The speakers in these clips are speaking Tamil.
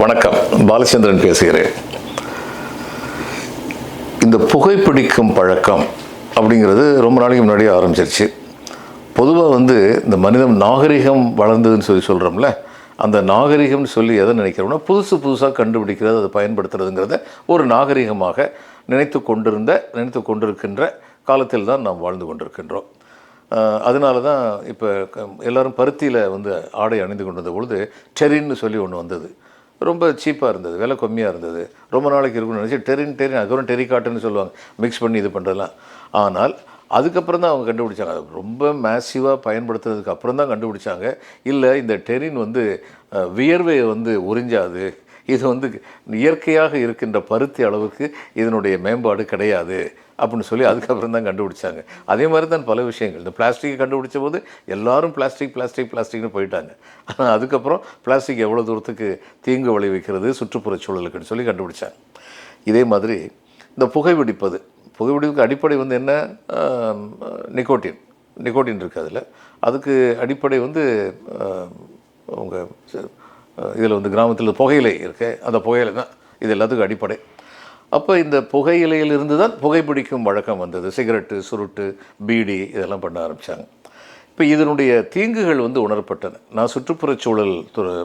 வணக்கம். பாலச்சந்திரன் பேசுகிறேன். இந்த புகைப்பிடிக்கும் பழக்கம் அப்படிங்கிறது ரொம்ப நாளைக்கு முன்னாடியே ஆரம்பிச்சிருச்சு. பொதுவாக வந்து இந்த மனிதம் நாகரிகம் வளர்ந்ததுன்னு சொல்லி சொல்கிறோம்ல அந்த நாகரிகம்னு சொல்லி எதை நினைக்கிறோம்னா புதுசு புதுசாக கண்டுபிடிக்கிறது அதை பயன்படுத்துறதுங்கிறத ஒரு நாகரிகமாக நினைத்து கொண்டிருந்த நினைத்து கொண்டிருக்கின்ற காலத்தில் தான் நாம் வாழ்ந்து கொண்டிருக்கின்றோம். அதனால தான் இப்போ எல்லோரும் பருத்தியில் வந்து ஆடை அணிந்து கொண்டிருந்த பொழுது டெரின்னு சொல்லி ஒன்று வந்தது. ரொம்ப சீப்பாக இருந்தது விலை கம்மியாக இருந்தது. ரொம்ப நாளைக்கு இருக்கும்னு நினச்சி டெரின் டெரின் அதுக்கப்புறம் டெரிகாட்டுன்னு சொல்லுவாங்க. மிக்ஸ் பண்ணி இது பண்ணுறதுலாம் ஆனால் அதுக்கப்புறம் தான் அவங்க கண்டுபிடிச்சாங்க. அது ரொம்ப மேசிவாக பயன்படுத்துறதுக்கு அப்புறம் தான் கண்டுபிடிச்சாங்க. இல்லை இந்த டெரின் வந்து வியர்வையை வந்து உறிஞ்சாது. இது வந்து இயற்கையாக இருக்கின்ற பருத்தி அளவுக்கு இதனுடைய மேம்பாடு கிடையாது அப்படின்னு சொல்லி அதுக்கப்புறம் தான் கண்டுபிடிச்சாங்க. அதே மாதிரி தான் பல விஷயங்கள். இந்த பிளாஸ்டிக்கை கண்டுபிடிச்ச போது எல்லாரும் பிளாஸ்டிக் பிளாஸ்டிக் பிளாஸ்டிக்னு போயிட்டாங்க. ஆனால் அதுக்கப்புறம் பிளாஸ்டிக் எவ்வளோ தூரத்துக்கு தீங்கு விளைவிக்கிறது சுற்றுப்புற சூழலுக்குன்னு சொல்லி கண்டுபிடிச்சாங்க. இதே மாதிரி இந்த புகைப்பிடிப்பது புகைப்பிடிப்புக்கு அடிப்படை வந்து என்ன? நிக்கோட்டின். நிக்கோட்டின் இருக்குது அதில் அதுக்கு அடிப்படை வந்து உங்கள் அவங்க இதில் வந்து கிராமத்தில் புகையிலை இருக்கு. அந்த புகையிலை தான் இது எல்லாத்துக்கும் அடிப்படை. அப்போ இந்த புகையிலையிலிருந்து தான் புகைப்பிடிக்கும் வழக்கம் வந்தது. சிகரெட்டு சுருட்டு பீடி இதெல்லாம் பண்ண ஆரம்பித்தாங்க இப்போ இதனுடைய தீங்குகள் வந்து உணரப்பட்டன. நான் சுற்றுப்புறச் சூழல் துறை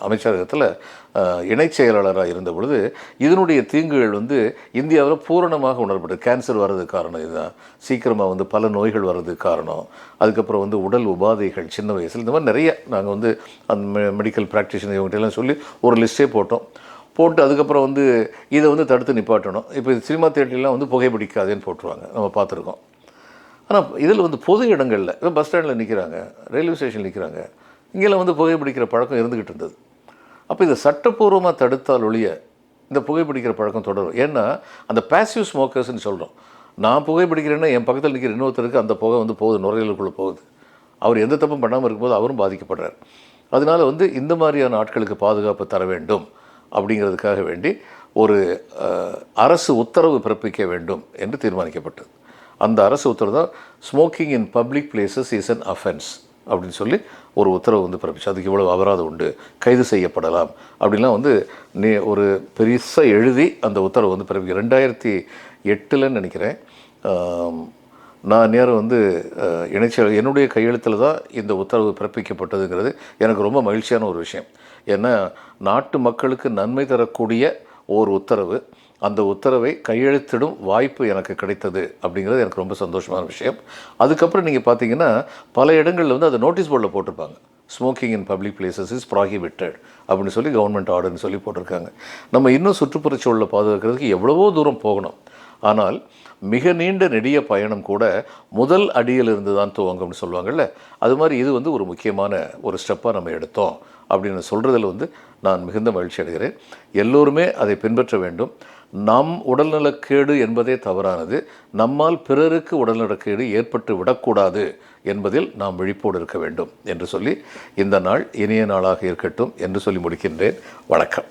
அமைச்சரகத்தில் இணை இணைச் செயலாளராக இருந்த பொழுது இதனுடைய தீங்குகள் வந்து இந்தியாவில் பூரணமாக உணரப்பட்டது. கேன்சர் வர்றதுக்கு காரணம் இதுதான். சீக்கிரமாக வந்து பல நோய்கள் வர்றதுக்கு காரணம். அதுக்கப்புறம் வந்து உடல் உபாதைகள் சின்ன வயசில். இந்த மாதிரி நிறைய நாங்கள் வந்து அந்த மெ- மெடிக்கல் ப்ராக்டிஷனர் இவங்ககிட்டலாம் சொல்லி ஒரு லிஸ்ட்டே போட்டோம். போட்டு அதுக்கப்புறம் வந்து இதை வந்து தடுத்து நிப்பாட்டணும். இப்போ சினிமா தேட்டர்லாம் வந்து புகைப்பிடிக்காதேன்னு போட்டுருவாங்க. நம்ம பார்த்துருக்கோம். ஆனால் இதில் வந்து பொது இடங்களில் இப்போ பஸ் ஸ்டாண்டில் நிற்கிறாங்க ரயில்வே ஸ்டேஷன் நிற்கிறாங்க இங்கெல்லாம் வந்து புகைப்பிடிக்கிற பழக்கம் இருந்துக்கிட்டு இருந்தது. அப்போ இதை சட்டப்பூர்வமாக தடுத்தால் ஒழிய இந்த புகைப்பிடிக்கிற பழக்கம் தொடரும். ஏன்னா அந்த பேசிவ் ஸ்மோக்கர்ஸ்னு சொல்கிறோம் நான் புகைப்பிடிக்கிறேன்னா என் பக்கத்தில் நிற்கிற இன்னொருத்தருக்கு அந்த புகை வந்து போகுது நுரையீரலுக்குள்ளே போகுது. அவர் எந்த தப்பும் பண்ணாமல் இருக்கும்போது அவரும் பாதிக்கப்படுறார். அதனால் வந்து இந்த மாதிரியான ஆட்களுக்கு பாதுகாப்பு தர வேண்டும் அப்படிங்கிறதுக்காக வேண்டி ஒரு அரசு உத்தரவு பிறப்பிக்க வேண்டும் என்று தீர்மானிக்கப்பட்டது. அந்த அரசு உத்தரவு தான் smoking in public places is an offence அப்படின்னு சொல்லி ஒரு உத்தரவு வந்து பிறப்பிச்சு அதுக்கு இவ்வளோ அபராதம் உண்டு கைது செய்யப்படலாம் அப்படின்லாம் வந்து நீ ஒரு பெருசாக எழுதி அந்த உத்தரவு வந்து பிறப்பிக்க. ரெண்டாயிரத்தி எட்டில் நினைக்கிறேன். நான் நேரம் வந்து இணைச்சல் என்னுடைய கையெழுத்தில் தான் இந்த உத்தரவு பிறப்பிக்கப்பட்டதுங்கிறது எனக்கு ரொம்ப மகிழ்ச்சியான ஒரு விஷயம். ஏன்னா நாட்டு மக்களுக்கு நன்மை தரக்கூடிய ஓர் உத்தரவு. அந்த உத்தரவை கையெழுத்திடும் வாய்ப்பு எனக்கு கிடைத்தது அப்படிங்கிறது எனக்கு ரொம்ப சந்தோஷமான விஷயம். அதுக்கப்புறம் நீங்கள் பார்த்தீங்கன்னா பல இடங்களில் வந்து அதை நோட்டீஸ் போர்டில் போட்டிருப்பாங்க. Smoking in public places is prohibited அப்படின்னு சொல்லி கவர்மெண்ட் ஆர்டர்னு சொல்லி போட்டிருக்காங்க. நம்ம இன்னும் சுற்றுப்புறச்சூழலை பாதுகாக்கிறதுக்கு எவ்வளவோ தூரம் போகணும். ஆனால் மிக நீண்ட நெடிய பயணம் கூட முதல் அடியிலிருந்து தான் துவங்கும்னு சொல்லுவாங்கள்ல அது மாதிரி இது வந்து ஒரு முக்கியமான ஒரு ஸ்டெப்பாக நம்ம எடுத்தோம் அப்படின்னு சொல்கிறதில் வந்து நான் மிகுந்த மகிழ்ச்சி அடைகிறேன். எல்லோருமே அதை பின்பற்ற வேண்டும். நம் உடல்நலக்கேடு என்பதே தவறானது. நம்மால் பிறருக்கு உடல்நலக்கேடு ஏற்பட்டு விடக்கூடாது என்பதில் நாம் விழிப்போடு இருக்க வேண்டும் என்று சொல்லி இந்த நாள் இனிய நாளாக இருக்கட்டும் என்று சொல்லி முடிக்கின்றேன். வணக்கம்.